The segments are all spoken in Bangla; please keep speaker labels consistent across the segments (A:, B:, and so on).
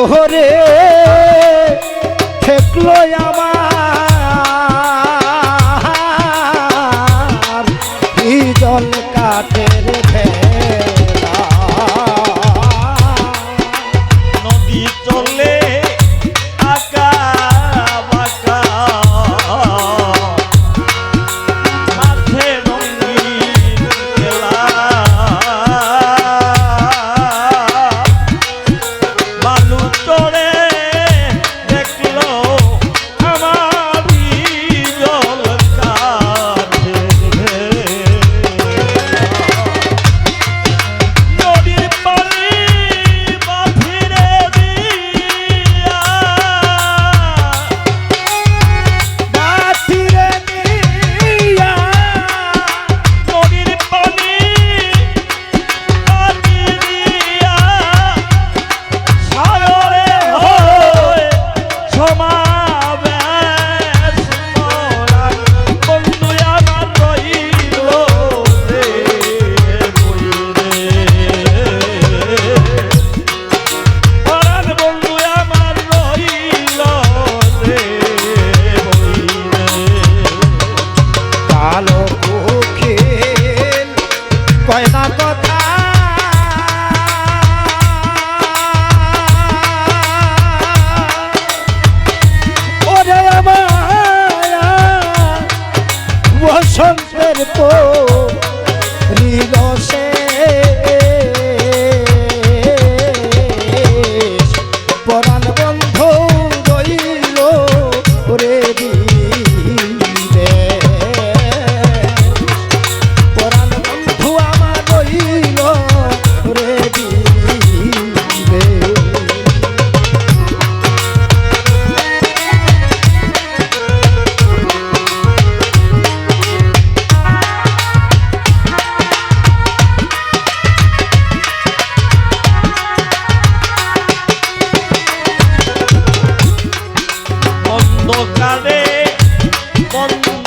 A: ওরে ঠেকলো আমার। জল কাঠে
B: নদী চলে
A: কথা
B: অন্ধকারে বন্ধ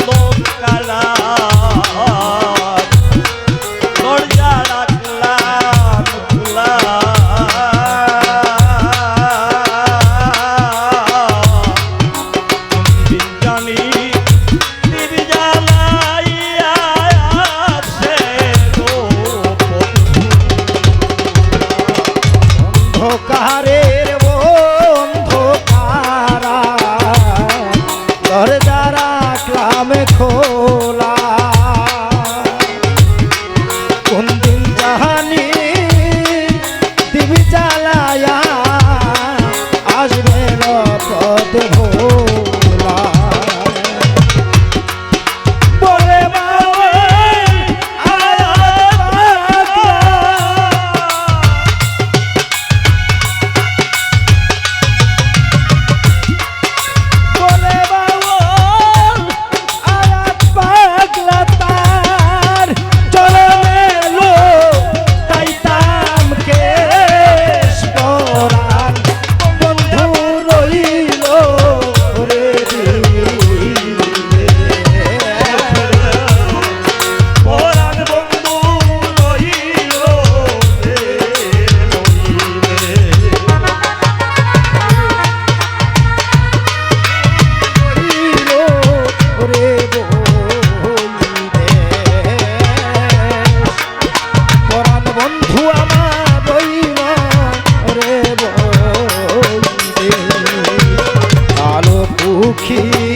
A: পাখি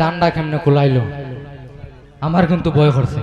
C: জানডা কেমনে খুলাইলো আমার কিন্তু বয় করছে।